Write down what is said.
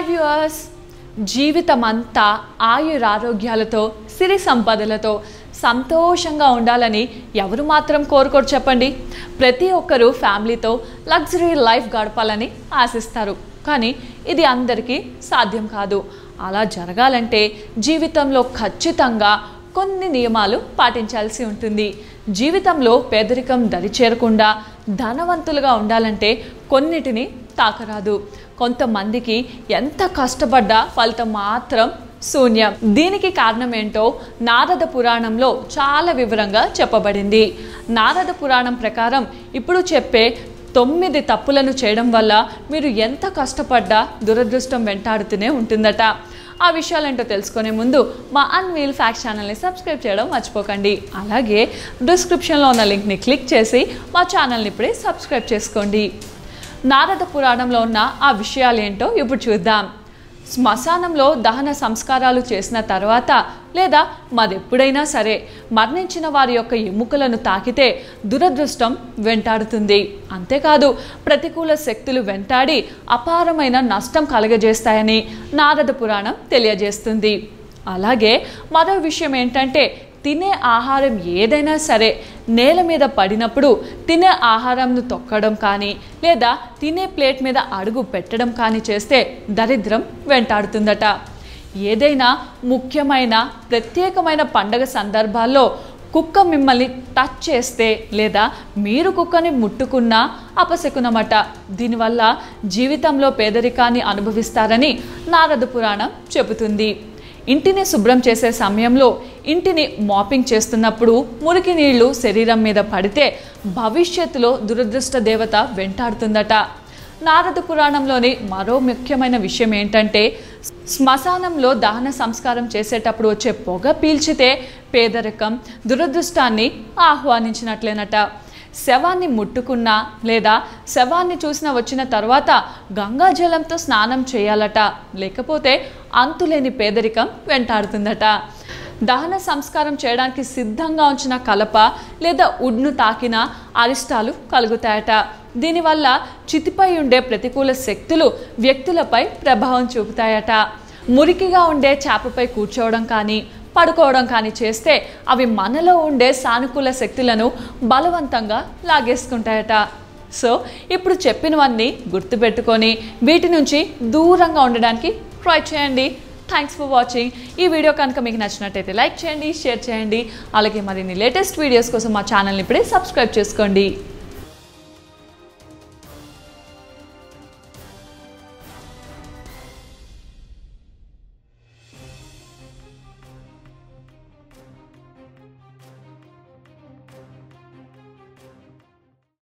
Viewers జీవితమంతా ఆయురారోగ్యాలతో సిరి సంపదలతో సంతోషంగా ఉండాలని ఎవరు మాత్రం కోరుకోరు చెప్పండి. ప్రతి ఒక్కరూ ఫ్యామిలీతో లగ్జరీ లైఫ్ గడపాలని ఆశిస్తారు. కానీ ఇది అందరికీ సాధ్యం కాదు. అలా జరగాలంటే జీవితంలో ఖచ్చితంగా కొన్ని నియమాలు పాటించాల్సి ఉంటుంది. జీవితంలో పేదరికం దరి చేరకుండా ధనవంతులుగా ఉండాలంటే కొన్నిటిని తాకరాదు. కొంతమందికి ఎంత కష్టపడ్డా ఫలితం మాత్రం శూన్యం. దీనికి కారణం ఏంటో నారద పురాణంలో చాలా వివరంగా చెప్పబడింది. నారద పురాణం ప్రకారం ఇప్పుడు చెప్పే తొమ్మిది తప్పులను చేయడం వల్ల మీరు ఎంత కష్టపడ్డా దురదృష్టం వెంటాడుతూనే ఉంటుందట. ఆ విషయాలేంటో తెలుసుకునే ముందు మా అన్వీల్ ఫ్యాక్ట్ ఛానల్ని సబ్స్క్రైబ్ చేయడం మర్చిపోకండి. అలాగే డిస్క్రిప్షన్లో ఉన్న లింక్ని క్లిక్ చేసి మా ఛానల్ని ఇప్పుడే సబ్స్క్రైబ్ చేసుకోండి. నారద పురాణంలో ఉన్న ఆ విషయాలేంటో ఇప్పుడు చూద్దాం. శ్మశానంలో దహన సంస్కారాలు చేసిన తర్వాత లేదా మరెప్పుడైనా సరే మరణించిన వారి యొక్క ఎముకలను తాకితే దురదృష్టం వెంటాడుతుంది. అంతేకాదు ప్రతికూల శక్తులు వెంటాడి అపారమైన నష్టం కలగజేస్తాయని నారద పురాణం తెలియజేస్తుంది. అలాగే మరో విషయం ఏంటంటే తినే ఆహారం ఏదైనా సరే నేల మీద పడినప్పుడు తినే ఆహారంను తొక్కడం కానీ లేదా తినే ప్లేట్ మీద అడుగు పెట్టడం కానీ చేస్తే దరిద్రం వెంటాడుతుందట. ఏదైనా ముఖ్యమైన ప్రత్యేకమైన పండగ సందర్భాల్లో కుక్క మిమ్మల్ని టచ్ చేస్తే లేదా మీరు కుక్కని ముట్టుకున్నా అపశకునమట. దీనివల్ల జీవితంలో పేదరికాన్ని అనుభవిస్తారని నారద పురాణం చెబుతుంది. ఇంటిని శుభ్రం చేసే సమయంలో ఇంటిని మాపింగ్ చేస్తున్నప్పుడు మురికి నీళ్ళు శరీరం మీద పడితే భవిష్యత్తులో దురదృష్ట దేవత వెంటాడుతుందట. నారద పురాణంలోని మరో ముఖ్యమైన విషయం ఏంటంటే శ్మశానంలో దహన సంస్కారం చేసేటప్పుడు వచ్చే పొగ పీల్చితే పేదరికం దురదృష్టాన్ని ఆహ్వానించినట్లేనట. శవాన్ని ముట్టుకున్నా లేదా శవాన్ని చూసిన వచ్చిన తర్వాత గంగాజలంతో స్నానం చేయాలట. లేకపోతే అంతులేని పేదరికం వెంటాడుతుందట. దహన సంస్కారం చేయడానికి సిద్ధంగా ఉంచిన కలప లేదా ఉడ్ను తాకిన అరిష్టాలు కలుగుతాయట. దీనివల్ల చితిపై ఉండే ప్రతికూల శక్తులు వ్యక్తులపై ప్రభావం చూపుతాయట. మురికిగా ఉండే చేపపై కూర్చోవడం కానీ పడుకోవడం కానీ చేస్తే అవి మనలో ఉండే సానుకూల శక్తులను బలవంతంగా లాగేసుకుంటాయట. సో ఇప్పుడు చెప్పినవన్నీ గుర్తుపెట్టుకొని వీటి నుంచి దూరంగా ఉండడానికి ట్రై చేయండి. థ్యాంక్స్ ఫర్ వాచింగ్ ఈ వీడియో కనుక మీకు నచ్చినట్టయితే లైక్ చేయండి షేర్ చేయండి. అలాగే మరిన్ని లేటెస్ట్ వీడియోస్ కోసం మా ఛానల్ని ఇప్పుడే సబ్స్క్రైబ్ చేసుకోండి.